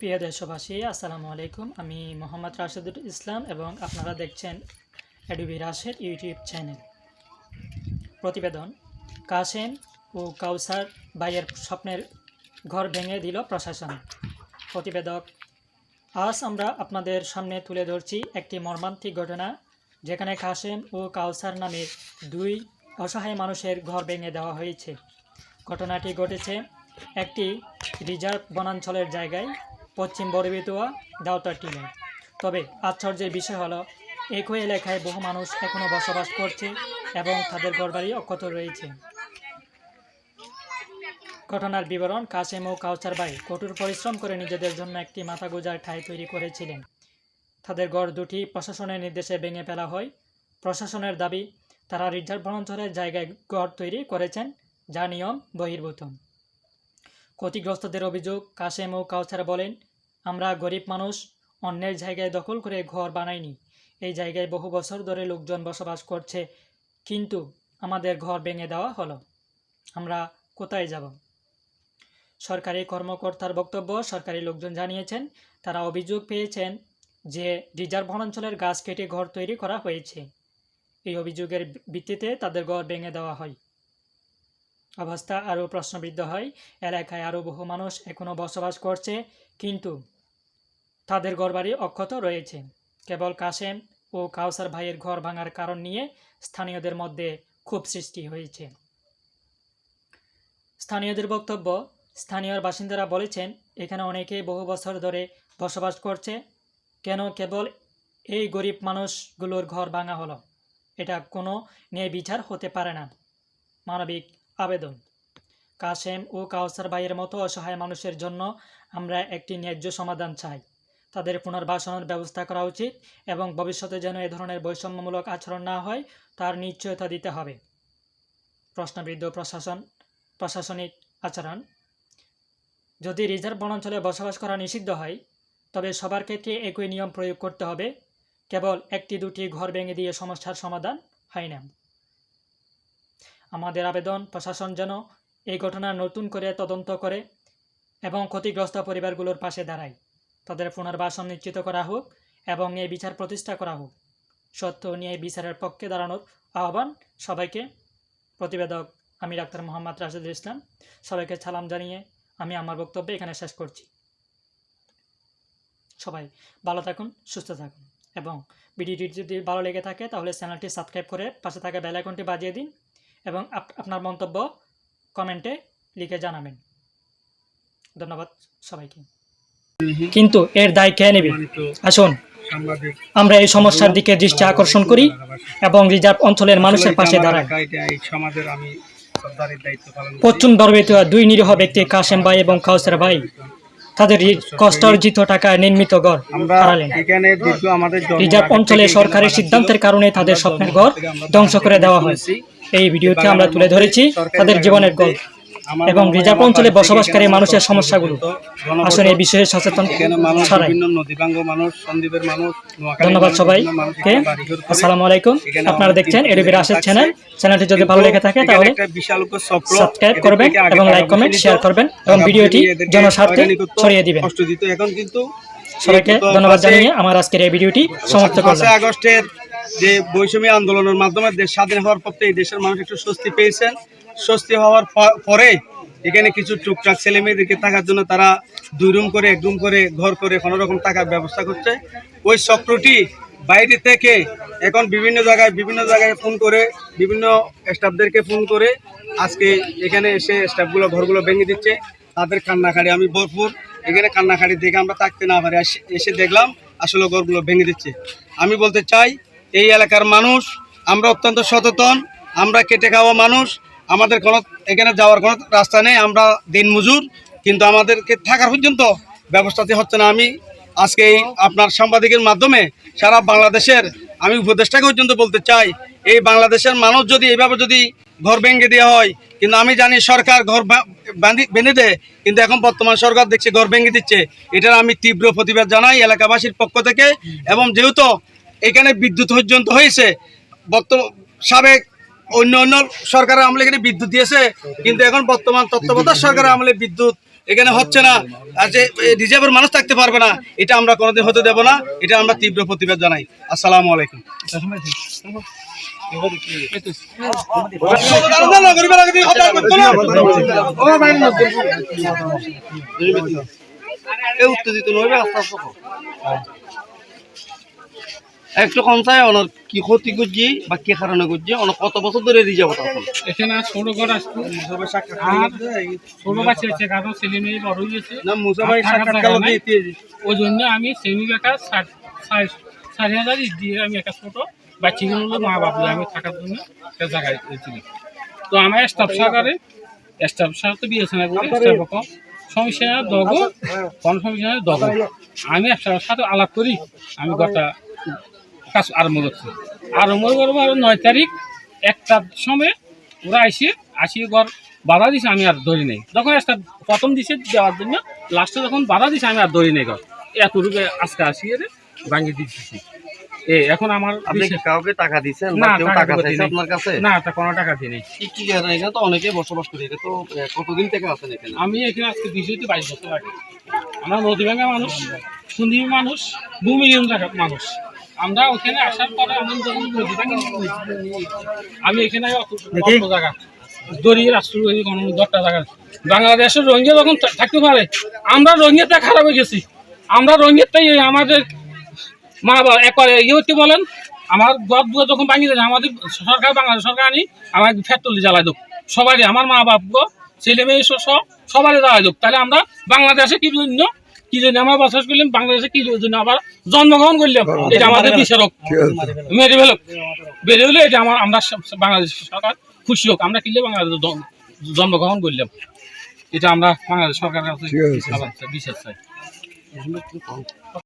প্রিয় দেশবাসী, আসসালামু আলাইকুম। আমি মোহাম্মদ রাশেদুল ইসলাম এবং আপনারা দেখছেন এডুবি রাশেদ ইউটিউব চ্যানেল। প্রতিবেদন কাসেম ও কাউসার ভাইয়ের স্বপ্নের ঘর ভেঙে দিল প্রশাসন। প্রতিবেদক, আজ আমরা আপনাদের সামনে তুলে ধরছি একটি মর্মান্তিক ঘটনা, যেখানে কাসেম ও কাউসার নামের দুই অসহায় মানুষের ঘর ভেঙে দেওয়া হয়েছে। ঘটনাটি ঘটেছে একটি রিজার্ভ বনাঞ্চলের জায়গায়। পশ্চিম বরবিতুয়া দাউতার টিলায় তবে আশ্চর্যের বিষয় হলো, একই এলাকায় বহু মানুষ এখনও বসবাস করছে এবং তাদের ঘরবাড়ি অক্ষত রয়েছে। ঘটনার বিবরণ কাসেম ও কাউসার ভাই কঠোর পরিশ্রম করে নিজেদের জন্য একটি মাথা গোজার ঠাঁই তৈরি করেছিলেন। তাদের গড় দুটি প্রশাসনের নির্দেশে ভেঙে ফেলা হয়। প্রশাসনের দাবি, তারা রিজার্ভ বনাঞ্চলের জায়গায় গড় তৈরি করেছেন, যা নিয়ম বহির্ভূত। ক্ষতিগ্রস্তদের অভিযোগ কাশেম ও কাউসার বলেন আমরা গরিব মানুষ, অন্যের জায়গায় দখল করে ঘর বানাইনি। এই জায়গায় বহু বছর ধরে লোকজন বসবাস করছে, কিন্তু আমাদের ঘর ভেঙে দেওয়া হলো। আমরা কোথায় যাব? সরকারি কর্মকর্তার বক্তব্য সরকারি লোকজন জানিয়েছেন, তারা অভিযোগ পেয়েছেন যে রিজার্ভ বনাঞ্চলের গাছ কেটে ঘর তৈরি করা হয়েছে। এই অভিযোগের ভিত্তিতে তাদের ঘর ভেঙে দেওয়া হয়। অবস্থা আরও প্রশ্নবিদ্ধ হয়। এলাকায় আরও বহু মানুষ এখনও বসবাস করছে। কিন্তু তাদের ঘরবাড়ি অক্ষত রয়েছে। কেবল কাশেম ও কাউসার ভাইয়ের ঘর ভাঙার কারণ নিয়ে স্থানীয়দের মধ্যে ক্ষোভ সৃষ্টি হয়েছে। স্থানীয়দের বক্তব্য স্থানীয় বাসিন্দারা বলেছেন, এখানে অনেকেই বহু বছর ধরে বসবাস করছে। কেন কেবল এই গরিব মানুষগুলোর ঘর ভাঙা হলো? এটা কোনো ন্যায় বিচার হতে পারে না। মানবিক আবেদন। কাশেম ও কাউসার ভাইয়ের মতো অসহায় মানুষের জন্য আমরা একটি ন্যায্য সমাধান চাই। তাদের পুনর্বাসনের ব্যবস্থা করা উচিত এবং ভবিষ্যতে যেন এ ধরনের বৈষম্যমূলক আচরণ না হয়, তার নিশ্চয়তা দিতে হবে। প্রশ্নবিদ্ধ প্রশাসন, প্রশাসনিক আচরণ। যদি রিজার্ভ বনাঞ্চলে বসবাস করা নিষিদ্ধ হয়, তবে সবার ক্ষেত্রে একই নিয়ম প্রয়োগ করতে হবে। কেবল একটি দুটি ঘর ভেঙে দিয়ে সমস্যার সমাধান হয় না। আমাদের আবেদন, প্রশাসন যেন এই ঘটনা নতুন করে তদন্ত করে এবং ক্ষতিগ্রস্ত পরিবারগুলোর পাশে দাঁড়ায়। তাদের পুনর্বাসন নিশ্চিত করা হোক এবং এই বিচার প্রতিষ্ঠা করা হোক। সত্য নিয়ে বিচারের পক্ষে দাঁড়ানোর আহ্বান সবাইকে। প্রতিবেদক আমি ডাক্তার মোহাম্মদ রাশেদুল ইসলাম। সবাইকে সালাম জানিয়ে আমি আমার বক্তব্য এখানে শেষ করছি। সবাই ভালো থাকুন, সুস্থ থাকুন এবং ভিডিওটি যদি ভালো লেগে থাকে তাহলে চ্যানেলটি সাবস্ক্রাইব করে পাশে থাকা বেল আইকনটি বাজিয়ে দিন এবং আপ- আপনার মন্তব্য কমেন্টে লিখে জানাবেন। ধন্যবাদ সবাইকে। কিন্তু এর দায় কে নেবে? আসুন আমরা এই সমস্যার দিকে দৃষ্টি আকর্ষণ করি এবং রিজার্ভ অঞ্চলের মানুষের পাশে দাঁড়াই। পশ্চিম বর্বিত দুই নিরীহ ব্যক্তি কাশেম ভাই এবং কাউসার ভাই তাদের কষ্টার্জিত টাকায় নির্মিত ঘর হারালেন। রিজার্ভ অঞ্চলে সরকারের সিদ্ধান্তের কারণে তাদের স্বপ্নের ঘর ধ্বংস করে দেওয়া হয়। শুনেছি। এই ভিডিওতে আমরা তুলে ধরেছি তাদের জীবনের গল্প এবং রিজার্ভ অঞ্চলে বসবাসকারী মানুষের সমস্যাগুলো আসলে এই বিষয়ে সচেতন ধন্যবাদ সবাইকে। আসসালামু আলাইকুম। আপনারা দেখছেন তিনটি এডিবি জায়গা চ্যানেল চ্যানেলটি যদি ভালো লেগে থাকে তাহলে সাবস্ক্রাইব করবেন এবং লাইক কমেন্ট শেয়ার করবেন এবং ভিডিওটি জনস্বার্থে ছড়িয়ে দিবেন। সবাইকে ধন্যবাদ জানিয়ে আমার আজকের এই ভিডিওটি সমাপ্ত করলাম। আগস্টের যে বৈষম্য আন্দোলনের মাধ্যমে দেশ স্বাধীন হওয়ার পর এই দেশের মানুষ একটু স্বস্তি পেয়েছেন। স্বস্তি হওয়ার পরে এখানে কিছু টুকটাক ছেলে মেয়েদেরকে থাকার জন্য তারা দুই রুম করে, এক রুম করে, ঘর করে কোনো রকম টাকার ব্যবস্থা করছে। ওই চক্রটি বাইরে থেকে এখন বিভিন্ন জায়গায় বিভিন্ন জায়গায় ফোন করে, বিভিন্ন স্টাফদেরকে ফোন করে আজকে এখানে এসে স্টাফগুলো, ঘরগুলো ভেঙে দিচ্ছে। তাদের কান্নাকাড়ি আমি ভরপুর। এখানে কান্নাকাড়ি দেখে আমরা থাকতে না পারি। এসে দেখলাম আসলে ঘরগুলো ভেঙে দিচ্ছে। আমি বলতে চাই এই এলাকার মানুষ, আমরা অত্যন্ত সচেতন, আমরা কেটে খাওয়া মানুষ, আমাদের কোনো, এখানে যাওয়ার কোনো রাস্তা নেই, আমরা দিনমজুর কিন্তু আমাদেরকে থাকার পর্যন্ত ব্যবস্থাতে হচ্ছে না। আমি আজকে এই আপনার সাংবাদিকের মাধ্যমে সারা বাংলাদেশের, আমি উপদেষ্টাকে পর্যন্ত বলতে চাই, এই বাংলাদেশের মানুষ যদি এইভাবে যদি ঘর ভেঙে দেওয়া হয়, কিন্তু আমি জানি সরকার ঘর বেঁধে দেয়, কিন্তু এখন বর্তমান সরকার দেখছে ঘর ভেঙে দিচ্ছে। এটার আমি তীব্র প্রতিবাদ জানাই এলাকাবাসীর পক্ষ থেকে এবং যেহেতু এখানে বিদ্যুৎ পর্যন্ত হয়েছে বর্তমান সাবেক অন্য অন্য সরকারের আমলে এখানে বিদ্যুৎ দিয়েছে কিন্তু এখন বর্তমান তত্ত্বাবধায়ক সরকারের আমলে বিদ্যুৎ এখানে হচ্ছে না। আর যে রিজার্ভের মানুষ থাকতে পারবে না এটা আমরা কোনোদিন হতে দেব না এটা আমরা তীব্র প্রতিবাদ জানাই। আসসালামু আলাইকুম। উত্তেজিত নইবে আস্তে আস্তে। একটু কম চাই অনেক কি ক্ষতি করছি বা কি কারণে করছি অনেক কত বছর ধরে রিজার্ভ আছে এখানে ছোট ঘর আসতো ছোট বাচ্চা আছে কারণ ছেলে মেয়ে বড় হয়েছে না মুসা ভাই সাক্ষাৎ কালো দিয়ে ওই জন্য আমি সেমি বেকার সাড়ে হাজার দিয়ে আমি একটা ছোট বাচ্চাগুলো হলো মা বাবা আমি থাকার জন্য একটা জায়গায় ছিলাম তো আমার স্টাফ সহকারে স্টাফ সহকারে বিয়েছে না করে স্টাফ কম সমস্যা দগ কোন সমস্যা দগ। আমি একসাথে সাথে আলাপ করি আমি গোটা কাজ আরম্ভ করছে। আরম্ভ করব আর নয় তারিখ একটার সময় ওরা আসে আসিয়ে ঘর বাধা দিছে আমি আর ধরি নেই। যখন একটা প্রথম দিছে দেওয়ার জন্য লাস্টে যখন বাধা দিছে আমি আর ধরি নেই ঘর। এতটুকু আজকে আসিয়ে ভাঙিয়ে দিচ্ছি এখন আমার আপনি কাউকে টাকা না, কেউ টাকা চাইছে আপনার কাছে? না তা কোনো টাকা দিই নেই। কি কি এখানে তো অনেকে বসবাস করে এটা তো আহ, কতদিন থেকে আছেন এখানে? আমি এখানে আজকে বিষয়টি বাইশ বছর আগে। আমরা নদী ভাঙা মানুষ সুন্দরী মানুষ ভূমিহীন জায়গা মানুষ। আমরা ওখানে আসার পরে আমি যখন আমি এখানে অত জায়গা। দড়িয়ে দশটা জায়গা। বাংলাদেশের রোহিঙ্গা যখন থাকতে পারে আমরা রোহিঙ্গাতে খারাপ হয়ে গেছি। আমরা রোহিঙ্গাতেই আমাদের মা বাবা একবারে ইয়ে হতে বলেন আমার গদ দুয়া যখন ভাঙিয়ে দেয় আমাদের সরকার বাংলাদেশ সরকার আনি আমার ফ্যাক্টরি জ্বালাই দেব। সবারই আমার মা বাপ গো ছেলে মেয়ে সব সবারই জ্বালাই দেব। তাহলে আমরা বাংলাদেশে কি জন্য কি জন্য আমরা বসবাস করলাম? বাংলাদেশে কি জন্য? আবার জন্মগ্রহণ করলাম। এটা আমাদের বিচারক। মেরে ফেলক। বেড়ে হলে এটা আমার আমরা বাংলাদেশ সরকার খুশি হোক। আমরা কিনলে বাংলাদেশে জন- জন্মগ্রহণ করলাম। এটা আমরা বাংলাদেশ সরকারের কাছে বিচার চাই।